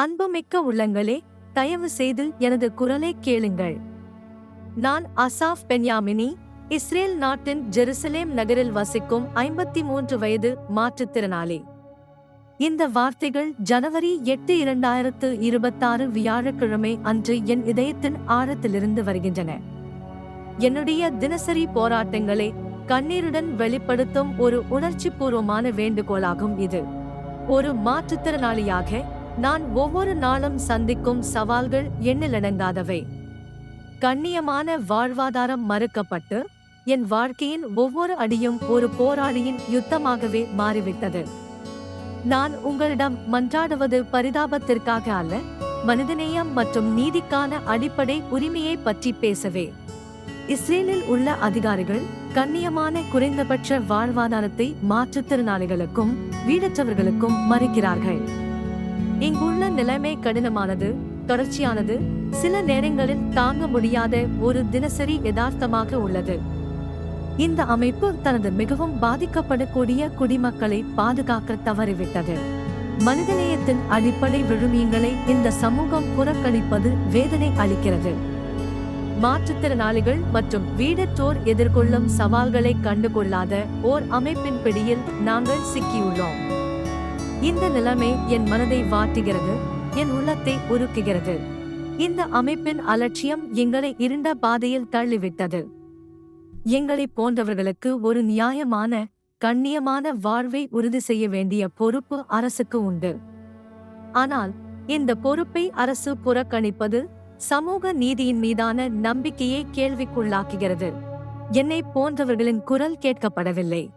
அன்புமிக்க உள்ளங்களே தயவு செய்து எனது குரலை கேளுங்கள். நான் அசாஃப் பென்யாமினி இஸ்ரேல் நாட்டின் ஜெருசலேம் நகரில் வசிக்கும் ஐம்பத்தி மூன்று வயது மாற்றுத்திறனாளி. இந்த வார்த்தைகள் ஜனவரி எட்டு இரண்டாயிரத்து இருபத்தாறு வியாழக்கிழமை அன்று என் இதயத்தின் ஆழத்திலிருந்து வருகின்றன. என்னுடைய தினசரி போராட்டங்களை கண்ணீருடன் வெளிப்படுத்தும் ஒரு உணர்ச்சிபூர்வமான வேண்டுகோளாகும் இது. ஒரு மாற்றுத்திறனாளியாக நான் ஒவ்வொரு நாளும் சந்திக்கும் சவால்கள் எண்ணிலடங்காதவை கண்ணியமான வாழ்வாதாரம் மறுக்கப்பட்டு என் வாழ்க்கையின் ஒவ்வொரு அடியும் ஒரு போராளியின் யுத்தமாகவே மாறிவிட்டது. நான் உங்களிடம் மன்றாடுவது பரிதாபத்திற்காக அல்ல மனிதநேயம் மற்றும் நீதிக்கான அடிப்படை உரிமையை பற்றி பேசவே. இஸ்ரேலில் உள்ள அதிகாரிகள் கண்ணியமான குறைந்தபட்ச வாழ்வாதாரத்தை மாற்றுத்திறனாளிகளுக்கும் வீடற்றவர்களுக்கும் மறுக்கிறார்கள். இங்குள்ள நிலைமை கடினமானது தொடர்ச்சியானது. சில நேரங்களில் தாங்க முடியாத ஒரு தினசரி யதார்த்தமாக உள்ளது. இந்த அமைப்பு தனது மிகவும் பாதிக்கப்படக்கூடிய குடிமக்களை பாதுகாக்க தவறிவிட்டது. மனிதநேயத்தின் அடிப்படை விழுமியங்களை இந்த சமூகம் புறக்கணிப்பது வேதனை அளிக்கிறது. மாற்றுத்திறனாளிகள் மற்றும் வீடற்றோர் எதிர்கொள்ளும் சவால்களை கண்டுகொள்ளாத ஓர் அமைப்பின் பிடியில் நாங்கள் சிக்கியுள்ளோம். இந்த நிலைமை என் மனதை வாட்டுகிறது என் உள்ளத்தை உருக்குகிறது. இந்த அமைப்பின் அலட்சியம் எங்களை இருண்ட பாதையில் தள்ளிவிட்டது. எங்களை போன்றவர்களுக்கு ஒரு நியாயமான கண்ணியமான வாழ்வை உறுதி செய்ய வேண்டிய பொறுப்பு அரசுக்கு உண்டு. ஆனால் இந்த பொறுப்பை அரசு புறக்கணிப்பது சமூக நீதியின் மீதான நம்பிக்கையை கேள்விக்குள்ளாக்குகிறது. என்னை போன்றவர்களின் குரல் கேட்கப்படவில்லை.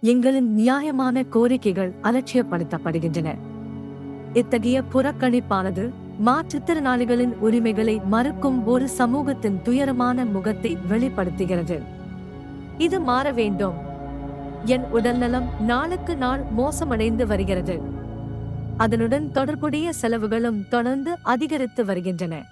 எங்களின் நியாயமான கோரிக்கைகள் அலட்சியப்படுத்தப்படுகின்றன. இத்தகைய புறக்கணிப்பானது மாற்றுத்திறனாளிகளின் உரிமைகளை மறுக்கும் ஒரு சமூகத்தின் துயரமான முகத்தை வெளிப்படுத்துகிறது. இது மாற வேண்டும். என் உடல்நலம் நாளுக்கு நாள் மோசமடைந்து வருகிறது. அதனுடன் தொடர்புடைய செலவுகளும் தொடர்ந்து அதிகரித்து வருகின்றன.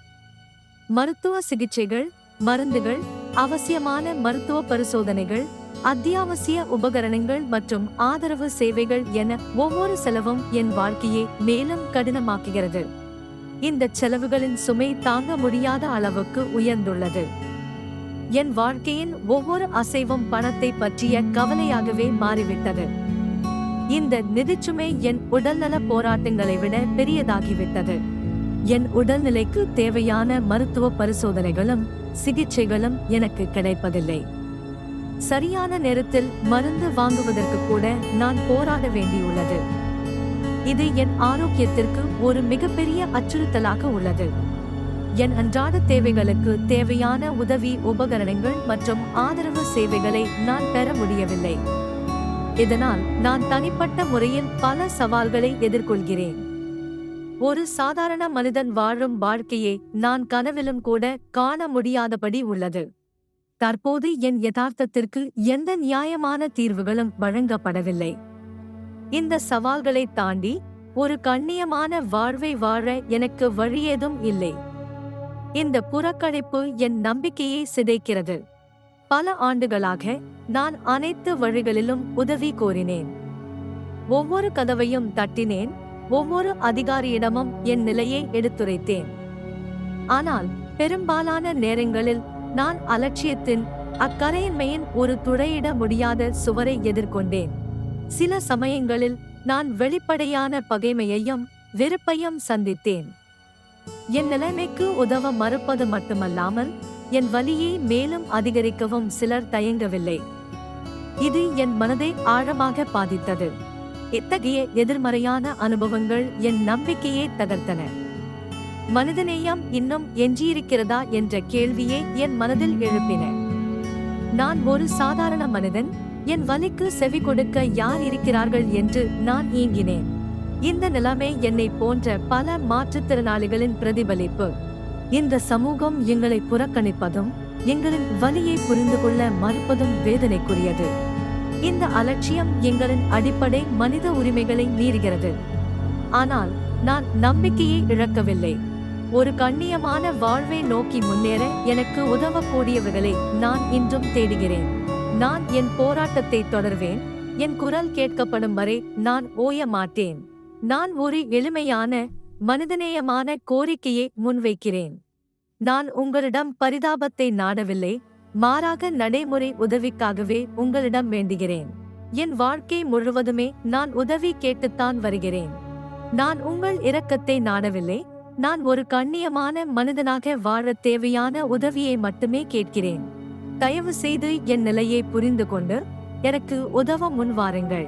மருத்துவ சிகிச்சைகள் மருந்துகள் அவசியமான மருத்துவ பரிசோதனைகள் அத்தியாவசிய உபகரணங்கள் மற்றும் ஆதரவு சேவைகள் என ஒவ்வொரு செலவும் என் வாழ்க்கையை மேலும் கடினமாக்குகிறது. இந்த செலவுகளின் சுமை தாங்க முடியாத அளவுக்கு உயர்ந்துள்ளது. என் வாழ்க்கையின் ஒவ்வொரு அசைவும் பணத்தை பற்றிய கவலையாகவே மாறிவிட்டது. இந்த நிதிச்சுமை என் உடல்நல போராட்டங்களை விட பெரியதாகிவிட்டது. என் உடல்நிலைக்கு தேவையான மருத்துவ பரிசோதனைகளும் சிகிச்சைகளும் எனக்கு கிடைப்பதில்லை. சரியான நேரத்தில் மருந்து வாங்குவதற்கு கூட நான் போராட வேண்டியுள்ளது. இது என் ஆரோக்கியத்திற்கு ஒரு மிகப்பெரிய அச்சுறுத்தலாக உள்ளது. என் அன்றாட தேவைகளுக்கு தேவையான உதவி உபகரணங்கள் மற்றும் ஆதரவு சேவைகளை நான் பெற முடியவில்லை. இதனால் நான் தனிப்பட்ட முறையில் பல சவால்களை எதிர்கொள்கிறேன். ஒரு சாதாரண மனிதன் வாழும் வாழ்க்கையை நான் கனவிலும் கூட காண முடியாதபடி உள்ளது. தற்போது என் யதார்த்தத்திற்கு எந்த நியாயமான தீர்வுகளும் வழங்கப்படவில்லை. இந்த சவால்களை தாண்டி ஒரு கண்ணியமான வாழ்வை வாழ எனக்கு வழியேதும் இல்லை. இந்த புறக்கணிப்பு என் நம்பிக்கையை சிதைக்கிறது. பல ஆண்டுகளாக நான் அனைத்து வழிகளிலும் உதவி கோரினேன். ஒவ்வொரு கதவையும் தட்டினேன். ஒவ்வொரு அதிகாரியிடமும் என் நிலையை எடுத்துரைத்தேன். ஆனால் பெரும்பாலான நேரங்களில் நான் அலட்சியத்தின் அக்கரையின்மையின் ஒரு துளையிட முடியாத சுவரை எதிர்கொண்டேன். சில சமயங்களில் நான் வெளிப்படையான பகைமையையும் வெறுப்பையும் சந்தித்தேன். என் நிலைமைக்கு உதவ மறுப்பது மட்டுமல்லாமல் என் வலியை மேலும் அதிகரிக்கவும் சிலர் தயங்கவில்லை. இது என் மனதை ஆழமாக பாதித்தது. இத்தகைய எதிர்மறையான அனுபவங்கள் என் நம்பிக்கையை தகர்த்தன. மனிதநேயம் இன்னும் எஞ்சியிருக்கிறதா என்ற கேள்வியே என் மனதில் எழுப்பின. நான் ஒரு சாதாரண மனிதன் என் வலிக்கு செவி கொடுக்க யார் இருக்கிறார்கள் என்று நான் ஏங்கினேன். இந்த நிலைமை என்னை போன்ற பல மாற்றுத்திறனாளிகளின் பிரதிபலிப்பு. இந்த சமூகம் எங்களை புறக்கணிப்பதும் எங்களின் வலியை புரிந்து கொள்ள மறுப்பதும் வேதனைக்குரியது. இந்த அலட்சியம் எங்களின் அடிப்படை மனித உரிமைகளை மீறுகிறது. ஆனால் நான் நம்பிக்கையை இழக்கவில்லை. ஒரு கண்ணியமான வாழ்வை நோக்கி முன்னேற எனக்கு உதவக்கூடியவர்களை நான் இன்றும் தேடுகிறேன். நான் என் போராட்டத்தை தொடர்வேன். என் குரல் கேட்கப்படும் வரை நான் ஓய மாட்டேன். நான் ஒரு எளிமையான மனிதநேயமான கோரிக்கையை முன்வைக்கிறேன். நான் உங்களிடம் பரிதாபத்தை நாடவில்லை. மாறாக நடைமுறை உதவிக்காகவே உங்களிடம் வேண்டுகிறேன். என் வாழ்க்கை முழுவதுமே நான் உதவி கேட்டுத்தான் வருகிறேன். நான் உங்கள் இரக்கத்தை நாடவில்லை. நான் ஒரு கண்ணியமான மனிதனாக வாழத் தேவையான உதவியை மட்டுமே கேட்கிறேன். தயவு செய்து என் நிலையை புரிந்து கொண்டு எனக்கு உதவ முன்வாருங்கள்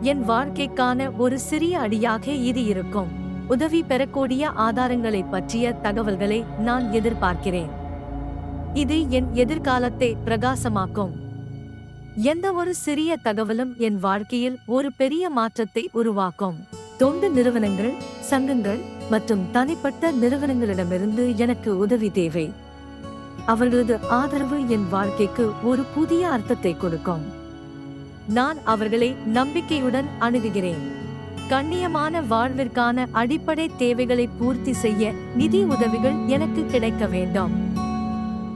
என் வாழ்க்கைக்கான ஒரு சிறிய அடியாக இது இருக்கும். உதவி பெறக்கூடிய ஆதாரங்களை பற்றிய தகவல்களை நான் எதிர்பார்க்கிறேன். இது என் எதிர்காலத்தை பிரகாசமாக்கும். எந்த ஒரு சிறிய தகவலும் என் வாழ்க்கையில் ஒரு பெரிய மாற்றத்தை உருவாக்கும். தொண்டு நிறுவனங்கள் சங்கங்கள் மற்றும் தனிப்பட்ட நிறுவனங்களிடமிருந்து எனக்கு உதவி தேவை. அவர்களது ஆதரவு என் வாழ்க்கைக்கு ஒரு புதிய அர்த்தத்தை கொடுக்கும். நான் அவர்களை நம்பிக்கையுடன் அணுகுகிறேன். கண்ணியமான வாழ்விற்கான அடிப்படை தேவைகளை பூர்த்தி செய்ய நிதி உதவிகள் எனக்கு கிடைக்க வேண்டும்.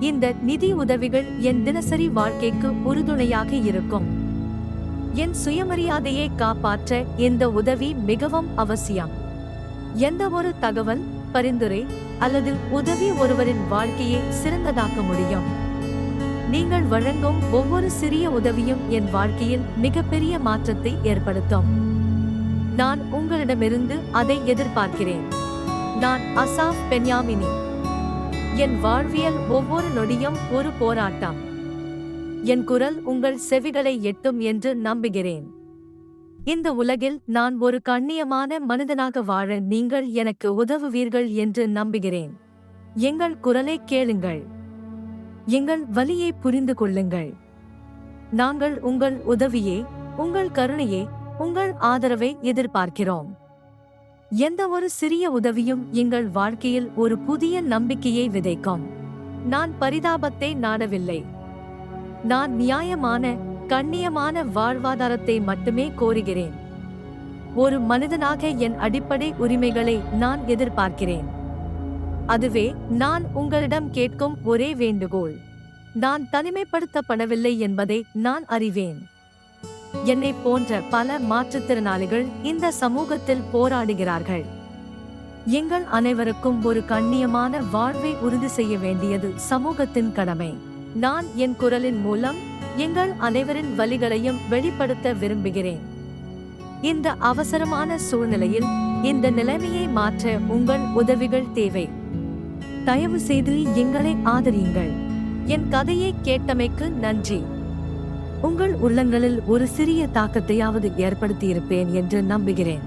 இந்த நிதி உதவிகள் என் தினசரி வாழ்க்கைக்கு உறுதுணையாக இருக்கும். என் சுயமரியாதையை காப்பாற்ற இந்த உதவி மிகவும் அவசியம். எந்த ஒரு தகவல் பரிந்துரை அல்லது உதவி ஒருவரின் வாழ்க்கையை சிறந்ததாக்க முடியும். நீங்கள் வழங்கும் ஒவ்வொரு சிறிய உதவியும் என் வாழ்க்கையில் மிகப்பெரிய மாற்றத்தை ஏற்படுத்தும். நான் உங்களிடமிருந்து அதை எதிர்பார்க்கிறேன். நான் அசாஃப் பென்யாமினி. என் வாழ்வியல் ஒவ்வொரு நொடியும் ஒரு போராட்டம். என் குரல் உங்கள் செவிகளை எட்டும் என்று நம்புகிறேன். இந்த உலகில் நான் ஒரு கண்ணியமான மனிதனாக வாழ நீங்கள் எனக்கு உதவுவீர்கள் என்று நம்புகிறேன். எங்கள் குரலை கேளுங்கள். எங்கள் வலியை புரிந்து கொள்ளுங்கள். நாங்கள் உங்கள் உதவியே உங்கள் கருணையே உங்கள் ஆதரவை எதிர்பார்க்கிறோம். எந்த ஒரு சிறிய உதவியும் எங்கள் வாழ்க்கையில் ஒரு புதிய நம்பிக்கையை விதைக்கும். நான் பரிதாபத்தை நாடவில்லை. நான் நியாயமான கண்ணியமான வாழ்வாதாரத்தை மட்டுமே கோருகிறேன். ஒரு மனிதனாக என் அடிப்படை உரிமைகளை நான் எதிர்பார்க்கிறேன். அதுவே நான் உங்களிடம் கேட்கும் ஒரே வேண்டுகோள். நான் தனிமைப்படுத்தப்படவில்லை என்பதை நான் அறிவேன். என்னை போன்ற பல மாற்றுத்திறனாளிகள் இந்த சமூகத்தில் போராடுகிறார்கள். எங்கள் அனைவருக்கும் ஒரு கண்ணியமான வாழ்வை உறுதி செய்ய வேண்டியது சமூகத்தின் கடமை. நான் என் குரலின் மூலம் எங்கள் அனைவரின் வலிகளையும் வெளிப்படுத்த விரும்புகிறேன். இந்த அவசரமான சூழ்நிலையில் இந்த நிலைமையை மாற்ற உங்கள் உதவிகள் தேவை. தயவு செய்து எங்களை ஆதரியுங்கள். என் கதையை கேட்டமைக்கு நன்றி. உங்கள் உள்ளங்களில் ஒரு சிறிய தாக்கத்தையாவது ஏற்படுத்தியிருப்பேன் என்று நம்புகிறேன்.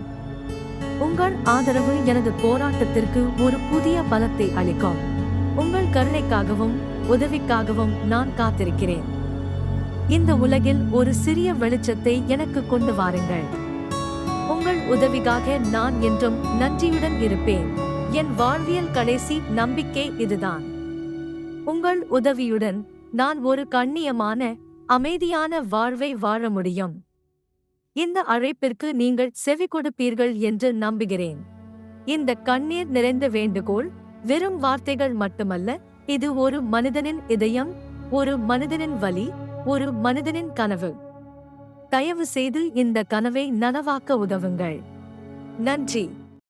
உங்கள் ஆதரவு எனது போராட்டத்திற்கு ஒரு புதிய பலத்தை அளிக்கும். உங்கள் கருணைக்காகவும் உதவிக்காகவும் நான் காத்திருக்கிறேன். இந்த உலகில் ஒரு சிறிய வெளிச்சத்தை எனக்கு கொண்டு வாருங்கள். உங்கள் உதவிக்காக நான் என்றும் நன்றியுடன் இருப்பேன். என் வாழ்வியல் கடைசி நம்பிக்கை இதுதான். உங்கள் உதவியுடன் நான் ஒரு கண்ணியமான அமைதியான வாழ்வை வாழ முடியும். இந்த அழைப்பிற்கு நீங்கள் செவி கொடுப்பீர்கள் என்று நம்புகிறேன். இந்த கண்ணீர் நிறைந்த வேண்டுகோள் வெறும் வார்த்தைகள் மட்டுமல்ல இது ஒரு மனிதனின் இதயம் ஒரு மனிதனின் வலி ஒரு மனிதனின் கனவு. தயவு செய்து இந்த கனவை நனவாக்க உதவுங்கள். நன்றி.